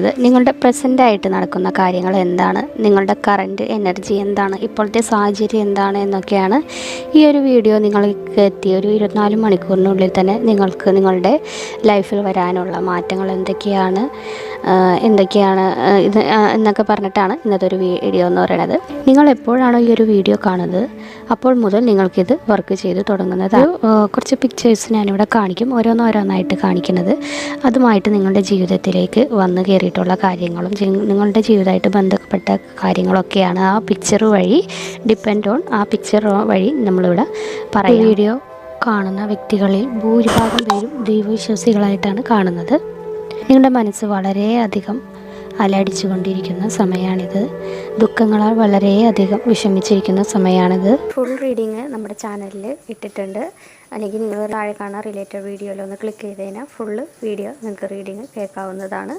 പറയുന്നത് നിങ്ങളുടെ പ്രസന്റായിട്ട് നടക്കുന്ന കാര്യങ്ങൾ എന്താണ്? നിങ്ങളുടെ കറന്റ് എനർജി എന്താണ്? ഇപ്പോഴത്തെ സാഹചര്യം എന്താണ് എന്നൊക്കെയാണ് ഈ ഒരു വീഡിയോ നിങ്ങൾക്ക് എത്തിയ ഒരു ഇരുപത്തിനാല് മണിക്കൂറിനുള്ളിൽ തന്നെ നിങ്ങൾക്ക് നിങ്ങളുടെ ലൈഫിൽ വരാനുള്ള മാറ്റങ്ങൾ എന്തൊക്കെയാണ്? എന്തൊക്കെയാണ് ഇത് എന്നൊക്കെ പറഞ്ഞിട്ടാണ് ഇന്നത്തെ ഒരു വീഡിയോ എന്ന് പറയുന്നത് നിങ്ങൾ എപ്പോഴാണോ ഈ ഒരു വീഡിയോ കാണുന്നത് അപ്പോൾ മുതൽ നിങ്ങൾക്കിത് വർക്ക് ചെയ്ത് തുടങ്ങുന്നത്. കുറച്ച് പിക്ചേഴ്സ് ഞാനിവിടെ കാണിക്കും ഓരോന്നോരോന്നായിട്ട് കാണിക്കുന്നത്. അതുമായിട്ട് നിങ്ങളുടെ ജീവിതത്തിലേക്ക് വന്നു കയറിയിട്ടുള്ള കാര്യങ്ങളും നിങ്ങളുടെ ജീവിതമായിട്ട് ബന്ധപ്പെട്ട കാര്യങ്ങളൊക്കെയാണ് ആ പിക്ചർ വഴി ഡിപ്പെൻഡ് ഓൺ ആ പിക്ചർ വഴി നമ്മളിവിടെ പറയും വീഡിയോ കാണുന്ന വ്യക്തികളിൽ ഭൂരിഭാഗം പേരും ദൈവവിശ്വാസികളായിട്ടാണ് കാണുന്നത്. നിങ്ങളുടെ മനസ്സ് വളരെയധികം അലടിച്ചുകൊണ്ടിരിക്കുന്ന സമയമാണിത്. ദുഃഖങ്ങളാൽ വളരെയധികം വിഷമിച്ചിരിക്കുന്ന സമയമാണിത്. ഫുൾ റീഡിങ് നമ്മുടെ ചാനലിൽ ഇട്ടിട്ടുണ്ട്. അല്ലെങ്കിൽ നിങ്ങൾ താഴെ കാണാൻ റിലേറ്റഡ് വീഡിയോയിൽ ഒന്ന് ക്ലിക്ക് ചെയ്ത് കഴിഞ്ഞാൽ ഫുള്ള് വീഡിയോ നിങ്ങൾക്ക് റീഡിങ് കേൾക്കാവുന്നതാണ്.